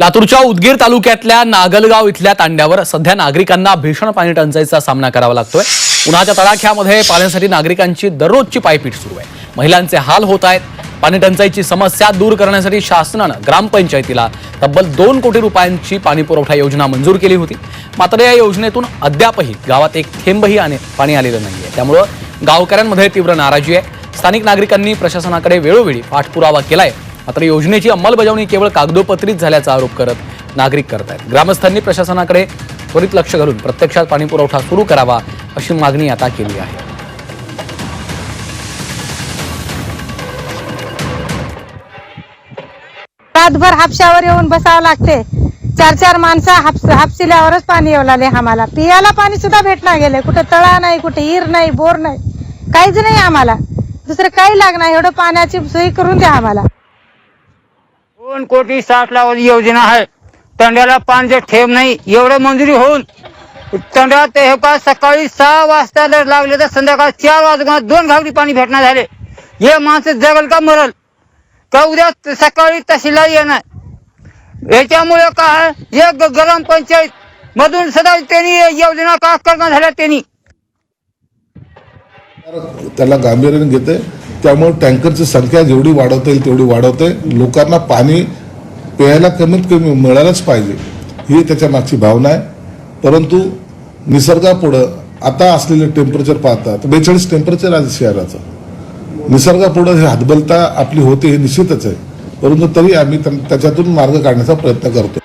लातूरच्या उदगीर तालुक्यातल्या नागलगाव इथल्या तांड्यावर सध्या नागरिकांना भीषण पाणी टंचाईचा सामना करावा लागतोय. उन्हाच्या तडाख्यामध्ये पाण्यासाठी नागरिकांची दररोजची पायपीट सुरू आहे. महिलांचे हाल होत आहेत. पाणी टंचाईची समस्या दूर करण्यासाठी शासनानं ग्रामपंचायतीला तब्बल दोन कोटी रुपयांची पाणी पुरवठा योजना मंजूर केली होती. मात्र या योजनेतून अद्यापही गावात एक थेंबही आणे पाणी आलेलं नाहीये. त्यामुळं गावकऱ्यांमध्ये तीव्र नाराजी आहे. स्थानिक नागरिकांनी प्रशासनाकडे वेळोवेळी पाठपुरावा केलाय. मात्र योजनेची अंमलबजावणी केवळ कागदोपत्रीत झाल्याचा आरोप करत नागरिक करत आहेत ग्रामस्थांनी प्रशासनाकडे त्वरित लक्ष घालून प्रत्यक्षात पाणी पुरवठा सुरू करावा अशी मागणी आता केली आहे. रातभर हापशावर येऊन बसावं लागते. चार चार माणसं हाप हापशिल्यावरच पाणी येऊ लागले आम्हाला. पियाला पाणी सुद्धा भेटणार गेले कुठे तळा नाही कुठे हिर नाही बोर नाही. काहीच नाही आम्हाला. दुसरं काही लागणार एवढं पाण्याची सोयी करून द्या आम्हाला. दोन कोटी साठ लाख योजना आहे. तंड्याला पाण्याचे ठेव नाही एवढं मंजुरी होऊन तंड्यात हे का सकाळी सहा वाजता जर लागले तर संध्याकाळी चार वाजता दोन घागरी पाणी भेटणार झाले. हे माणसं जगल का मरल? का उद्या सकाळी तहसीलला येणार? याच्यामुळे काय एक ग्राम पंचायत मधून सदा त्यांनी योजना का करणार झाल्या त्यांनी? त्याला गांभीर्याने घेते त्यामुळे टँकरची संख्या जेवढी वाढवता येईल तेवढी वाढवते. लोकांना पाणी प्यायला कमीत कमी मिळायलाच पाहिजे ही त्याच्या मागची भावना आहे. परंतु निसर्गापुढं आता असलेले टेम्परेचर पाहता तर बेचाळीस टेम्परेचर आहे शहराचं. निसर्गापुढं हे हातबलता आपली होते हे निश्चितच आहे. परंतु तरी आम्ही त्याच्यातून मार्ग काढण्याचा प्रयत्न करतो